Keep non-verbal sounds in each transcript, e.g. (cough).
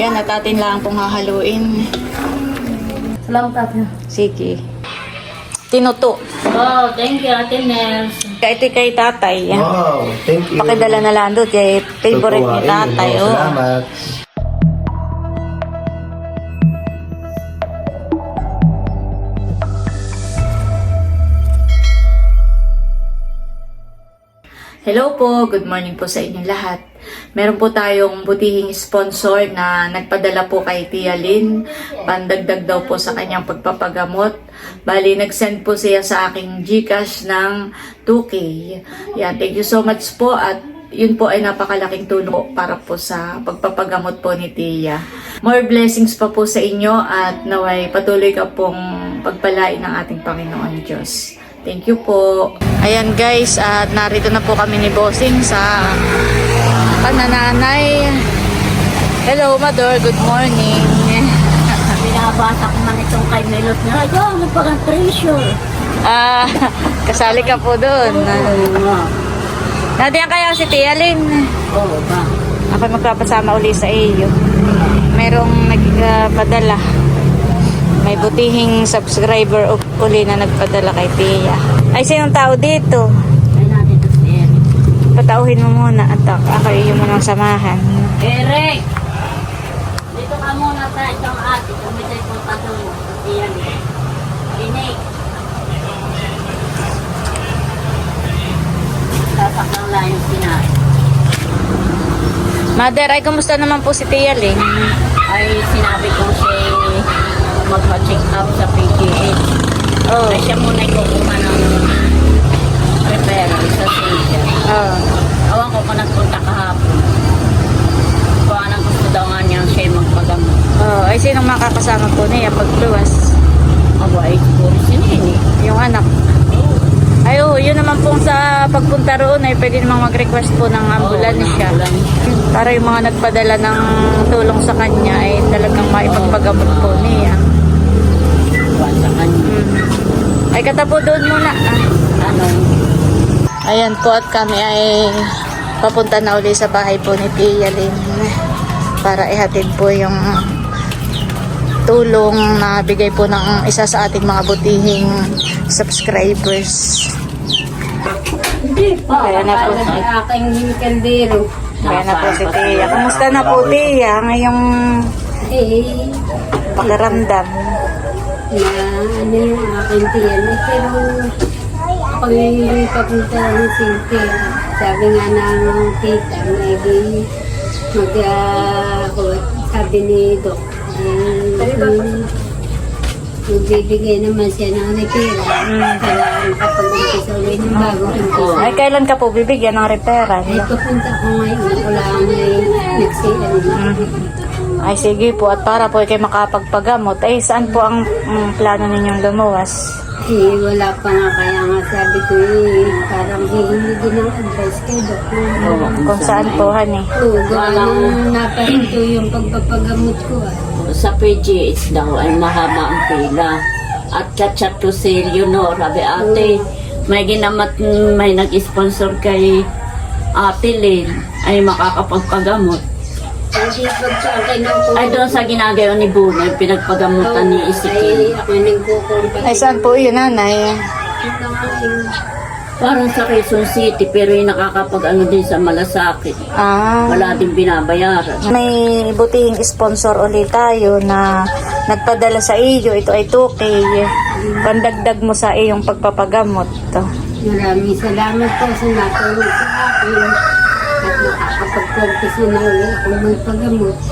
Yan, at atin lang pong hahaluin. Salamat ate. Sige. Tinuto. Oh, thank you ate Nels. Kahit kay tatay. Yan. Wow, thank you. Pakidala na lang doon. Kay favorite ni tatay. mo. Oh. Salamat. Hello po, good morning po sa inyong lahat. Meron po tayong butihing sponsor na nagpadala po kay Tia Lynn. Pandagdag daw po sa kanyang pagpapagamot. Bali, nag-send po siya sa aking Gcash ng 2K. Yan, thank you so much po at yun po ay napakalaking tulong para po sa pagpapagamot po ni Tia. More blessings pa po sa inyo at naway patuloy ka pong pagpalain ng ating Panginoon Diyos. Thank you po. Ayan guys, at narito na po kami ni Bossing sa panananay. Hello, Mador. Good morning. Binabasa ko man itong kay Melot na, ay, pa kang treasure? Ah, kasali ka po doon. Oo nga. Nadiyan kaya si Tia Lynn. Oo ba? Ako magpapasama uli sa iyo. Merong nagpadala. May butihing subscriber uli na nagpadala kay Tia. Ay, sinong tao dito? Ay natin ito si Eric. Patauhin mo muna at ak- ako iyo mo nang samahan. Eric! Dito ka muna sa itong ate. Kumitay po tato mo. Iyan eh. Inig. Sasaklang lang yung sinabi. Mother, ay kumusta naman po si Tia Lynn? Ay sinabi ko siya magpa-check up sa PGH. Oh. Ay siya muna kukuha ng referral sa Savior. Oh. Awan ko kung nagpunta kahapon. Kung anong gusto daw nga niya siya magpagamot. Oh, ay sinong makakasama po niya pagluwas? Aba ay siguro si Nini. Yung anak. Ay, oh, yun naman pong sa pagpunta roon ay pwede namang mag-request po ng ambulansya. Para yung mga nagpadala ng tulong sa kanya ay talagang maipagpagamot po niya. Buwan sa kanya. Mm. Ay, katapo doon muna. Ah. Ano? Ayan po at kami ay papunta na uli sa bahay po ni Tia Lynn para ihatid po yung tulong na bigay po ng isa sa ating mga butihing subscribers. Kaya na po. Aking kandero. Kaya na po si Tia. Kumusta na po Tia ngayong Eh, pakaramdam? na ano yung aking tiyan. Eh, pero pag yung papunta ng sinti, sabi nga ng tita, maybe mag, uh, sabi ni Doc, um, magbibigay naman siya ng retira. Kaya makapag-umpisa ulit ng bagong umpisa. Ay, kailan ka po bibigyan ng referral? Ay, papunta ko ngayon. Wala may nagsiyan. Ay, sige po. At para po kayo makapagpagamot, ay saan po ang mm, plano ninyong lumuwas? Eh, wala pa nga kaya nga sabi ko eh, parang hihingi din ng advice kay Doc. Kung saan po, honey? Oo, gawa nung napahinto yung pagpapagamot ko ah. sa PGH daw ay mahaba ang pila. At chat-chat ko si Leonor, sabi ate, may ginamat, may nag-sponsor kay Ate Lynn, ay makakapagpagamot. Hindi pagpakay ng po. Ay doon sa ginagawa ni Bunoy, pinagpagamutan ni nagkukumpay. Ay, saan po yun, nanay? Parang sa Quezon City, pero yung nakakapag ano din sa Malasakit. Ah, Wala din binabayaran. may butihing sponsor ulit tayo na nagpadala sa iyo. Ito ay 2K. Pandagdag mo sa iyong pagpapagamot. maraming salamat po sa natulong sa akin.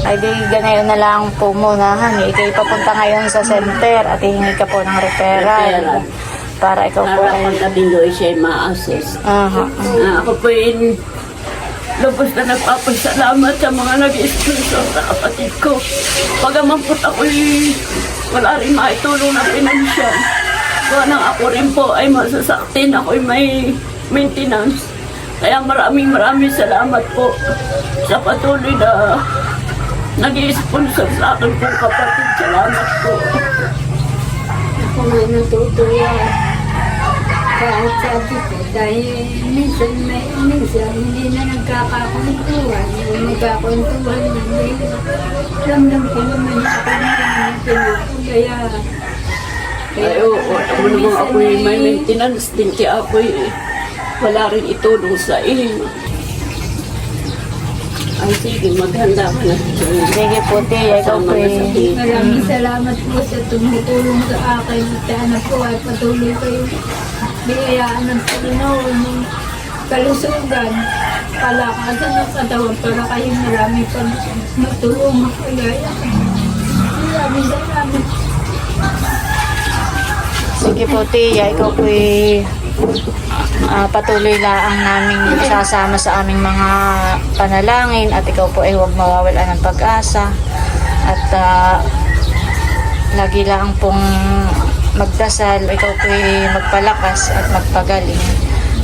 Ay, di ganayon na lang po muna, honey. Ikay papunta ngayon sa center at hihingi ka po ng referral. Para ikaw po Para ay... pagkabingo siya ay ma-assess. Aha. Ah, ako po yun, lubos na nagpapasalamat sa mga nag-sponsor sa kapatid ko. Pagamampot ako'y wala rin maitulong na pinansyal. Kaya nang ako rin po ay masasaktin, ako'y may maintenance. Kaya maraming maraming salamat po sa patuloy na nag-sponsor sa akin po kapatid. Salamat po. Ako nga natutuwa. Kahit sabi ko, Dahil minsan, may, minsan hindi na nagkakakwentuhan. Yung nagkakwentuhan, hindi. Ramdam ko naman na ako na yung Kaya, Ay, oo, ako naman ako'y may maintenance din kaya ako'y wala rin itulong sa iyo. Ay, sige, maghanda ka na. Sige po, Tia. Ikaw po eh. Maraming salamat po sa tumutulong sa akin. Sana po ay patuloy kayo biyayaan ng Panginoon ng kalusugan, palakasan ng katawan para kayo marami pang matulungan kaya Maraming salamat. Sige po, Tia. Ikaw po eh, ah, patuloy lang namin isasama sa aming mga panalangin at ikaw po ay huwag mawawala ng pag-asa at ah, lagi lang pong magdasal, ikaw po ay magpalakas at magpagaling.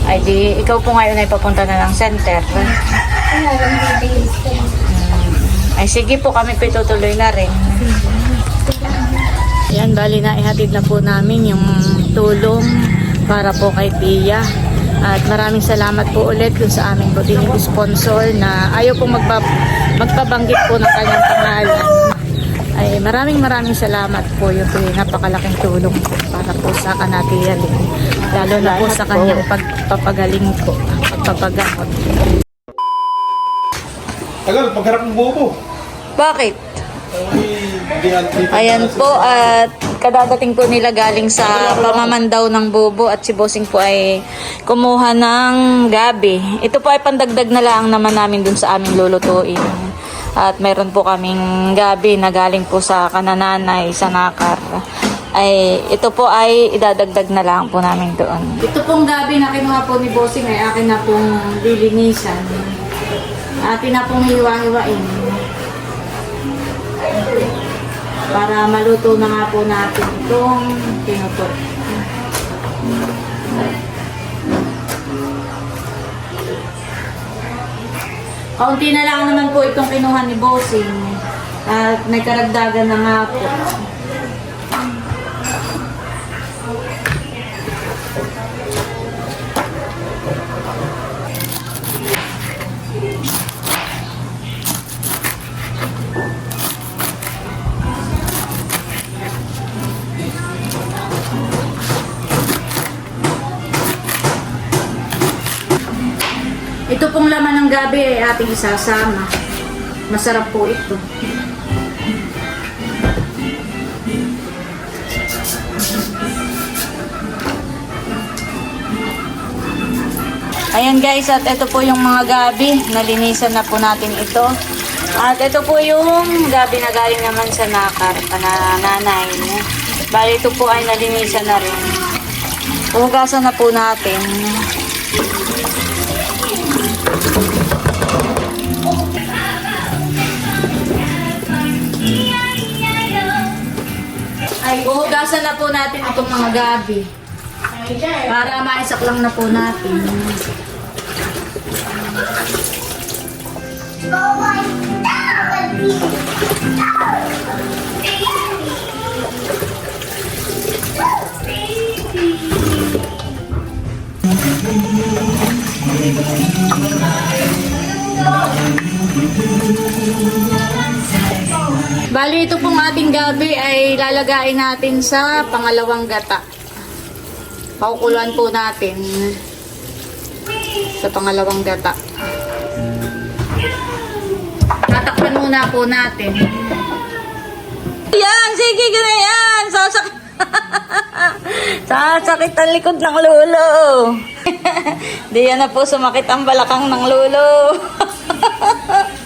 Ay di, ikaw po ngayon ay papunta na ng center. Ay sige po, kami po tutuloy na rin. Yan, bali na ihatid na po namin yung tulong para po kay Tia. At maraming salamat po ulit dun sa aming butihing sponsor na ayaw pong magpa, magpabanggit po ng kanyang pangalan. Ay maraming maraming salamat po yung po yung napakalaking tulong po para po sa kanatiya Lalo na po sa kanyang pagpapagaling po, pagpapagamot. Tagal, pagharap ng bobo. Bakit? Ayan po at kadadating po nila galing sa pamamandaw ng bobo at si Bossing po ay kumuha ng gabi. Ito po ay pandagdag na lang naman namin dun sa aming lulutuin. At meron po kaming gabi na galing po sa kanananay sa nakar. Ay, ito po ay idadagdag na lang po namin doon. Ito pong gabi na kinuha po ni Bossing ay akin na pong dilinisan. Atin na pong hiwa-hiwain para maluto na nga po natin itong pinutot. Kaunti na lang naman po itong kinuha ni Bossing at may karagdagan na nga po. Gabi ay ating isasama. Masarap po ito. Ayan guys, at ito po yung mga gabi. Nalinisan na po natin ito. At ito po yung gabi na galing naman sa nakar, panananay. Bali ito po ay nalinisan na rin. Hugasan na po natin. Ay, huhugasan na po natin itong mga gabi. Para maisak lang na po natin. Bali, ito pong ating gabi ay lalagain natin sa pangalawang gata. Pakukuluan po natin sa pangalawang gata. Tatakpan muna po natin. Yan! Sige, gano'n yan! Sasak... (laughs) Sasakit ang likod ng lulo. (laughs) Di yan na po sumakit ang balakang ng lulo. (laughs)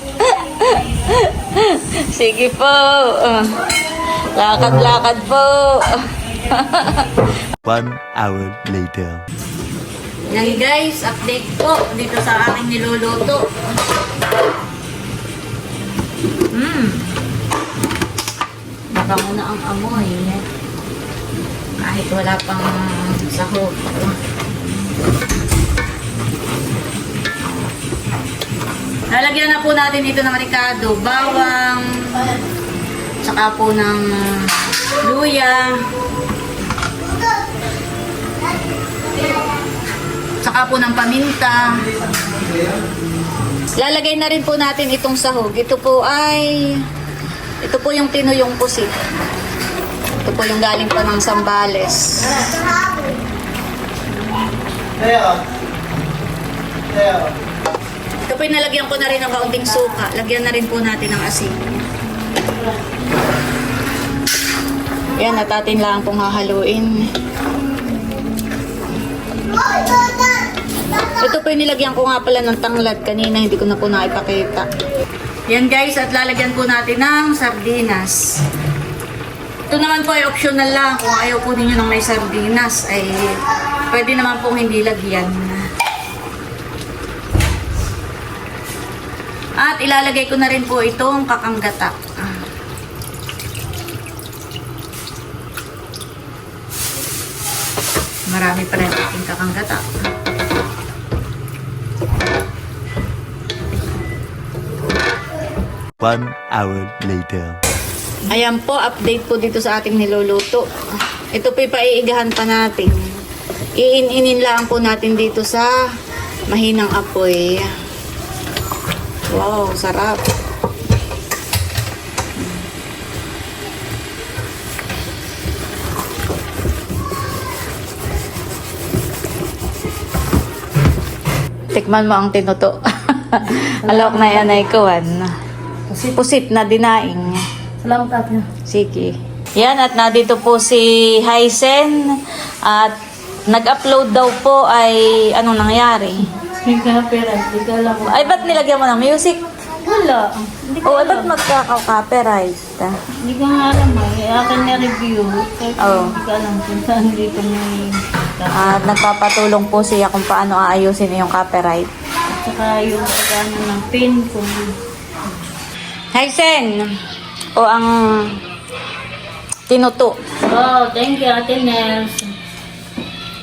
(laughs) Sige po. Lakad-lakad po. One hour later. Yan guys, update po dito sa aking niluluto. Mmm. Mabango na ang amoy. Kahit wala pang sahog. Lalagyan na po natin ito ng ricado, bawang, tsaka po ng luya, Saka po ng paminta. Lalagay na rin po natin itong sahog. Ito po ay ito po yung tinuyong pusit. Ito po yung galing pa ng Sambales. Ito po yung nalagyan ko na rin ng kaunting suka. Lagyan na rin po natin ng asin. Yan, at atin lang pong hahaluin. Ito po yung nilagyan ko nga pala ng tanglad kanina, hindi ko na po naipakita. Yan guys, at lalagyan po natin ng sardinas. Ito naman po ay optional lang. Kung ayaw po ninyo ng may sardinas, ay pwede naman pong hindi lagyan. At ilalagay ko na rin po itong kakanggata. Marami pa rin ating kakanggata. One hour later. Ayan po, update po dito sa ating niluluto. Ito po ipaiigahan pa natin. Iin-inin lang po natin dito sa mahinang apoy. Wow, sarap. Tikman mo ang tinuto. (laughs) Alok na yan ay kuwan. Pusit na dinaing. Salamat ate. Sige. Yan, at nandito po si Hysen. At nag-upload daw po ay anong nangyari? May copyright, hindi ka alam. Ay, ba't nilagyan mo ng music? Wala. Hindi O, ay, ba't magkaka-copyright? Hindi ko nga alam eh. Akin na review. Kasi Oo. hindi ko alam kung saan dito may... At nagpapatulong po siya kung paano aayusin yung copyright. At saka yung pagkano ng pin kung... Hysen! O ang tinuto. Oh, thank you Ate Nels.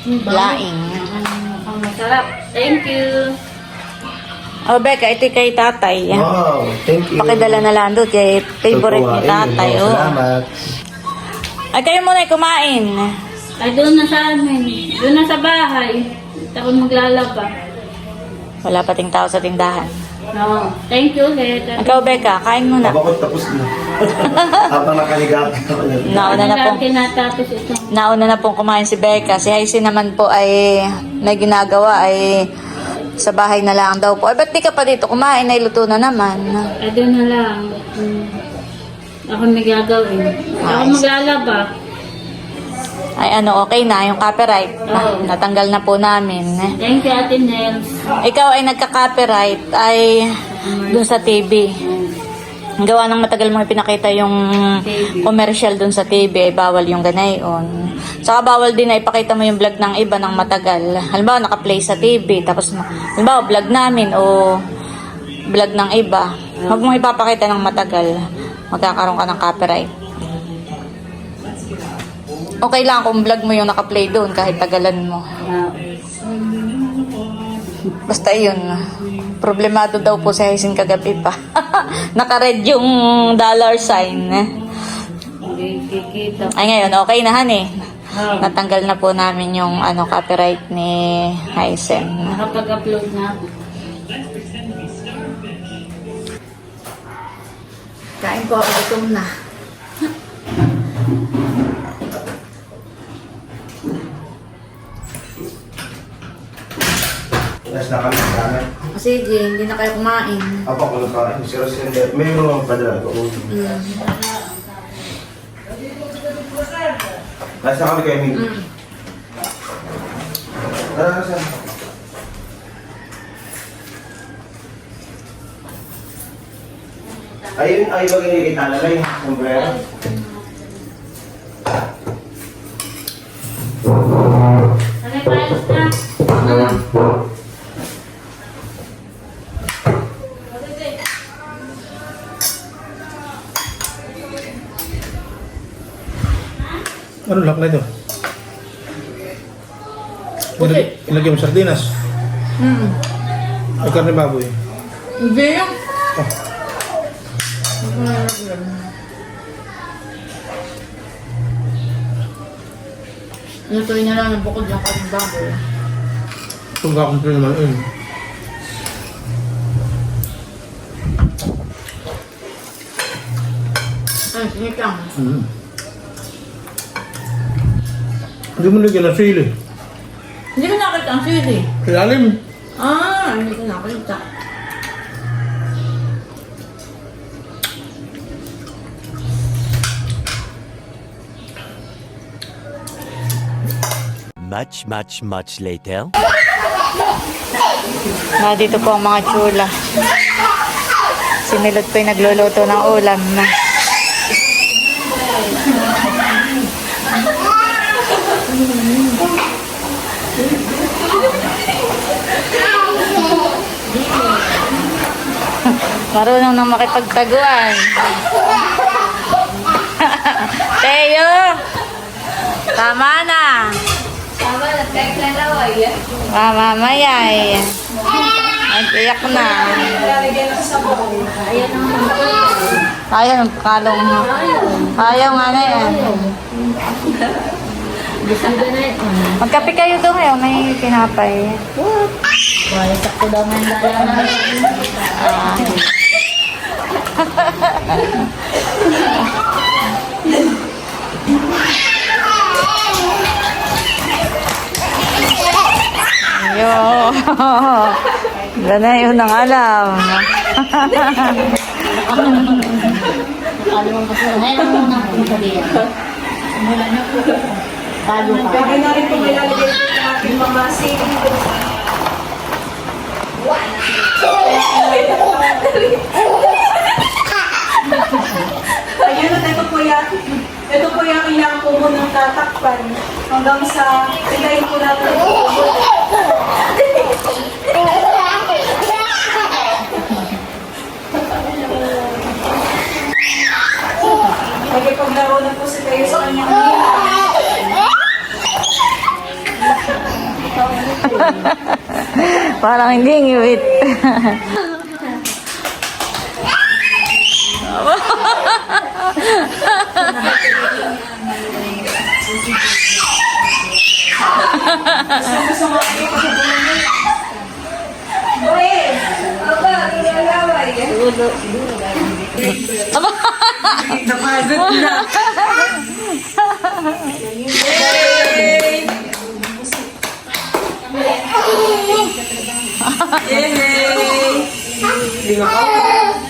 Laing. Ang masarap. Thank you. O, Becca, ito kay tatay. Wow, thank you. Pakidala na lang doon kay favorite ni tatay. oh, Oh. Salamat. Ay, kayo muna ay kumain. Ay, doon na sa amin. Doon na sa bahay. Ako maglalaba. Wala pating tao sa tindahan. No. Thank you, ulit. Ikaw, Becca, kain muna. Habang tapos na. (laughs) Habang nakaligat. Nauna na pong, tinatapos ito. nauna na pong kumain si Becca. Si Haisi naman po ay may ginagawa ay sa bahay na lang daw po. Ay, ba't di ka pa dito kumain? Ay, luto na naman. Ay, doon na lang. Hmm. Ako may gagawin. Ako Nice. maglalaba. Ay, ano, okay na. Yung copyright. Oo. Natanggal na po namin. Thank you, Ate Nels. Ikaw ay nagka-copyright ay dun sa TV. Gawa ng matagal mo ipinakita yung commercial dun sa TV ay bawal yung ganayon. Saka bawal din na ipakita mo yung vlog ng iba ng matagal. Halimbawa naka-play sa TV tapos halimbawa vlog namin o vlog ng iba. Huwag mong ipapakita ng matagal. Magkakaroon ka ng copyright. Okay lang kung vlog mo yung naka-play doon kahit tagalan mo. Basta yun. Problemado daw po si Haisin kagabi pa. (laughs) Naka-red yung dollar sign. Ay ngayon, okay na han eh. Natanggal na po namin yung ano copyright ni Haisin. nakapag-upload na ako. Kain ko ako gutom na. Tapos nakaligat. Sige, hindi na kayo kumain. Apa ko na kain. Si Rosende. May mga padala ko. Tapos na kami kay Ming. Tara, saan? Ayun, ay ba ganyan kita na lang sombrero? Mo sardinas. Hmm. Ay, karne baboy. Hindi yung... Lutuin na lang ng bukod yung kaming baboy. Suga akong naman yun. Ay, singit lang. Mm. Hindi mo lagyan ng sili. Nakita ang sili. Ilalim. Ah, hindi ko nakita. Much, much, much later. Na dito po ang mga chula. Si Milot po yung nagluluto ng ulam na. Marunong na makipagtaguan. (laughs) Teo! Tama na! Ah, mamaya eh. Nag-iyak na. Ayaw ng kalong mo. Ayaw nga na yan. Magkape kayo doon ngayon. May pinapay. Wala, sakto daw nga Yo. Wala na yun ang alam. Ayun at ito po yan. Ito po yung kailangan po munang tatakpan hanggang sa ilayin po natin ito. Magkipaglaro na po si kayo sa kanyang (laughs) Parang hindi ngiwit. (laughs) Yay! Yay!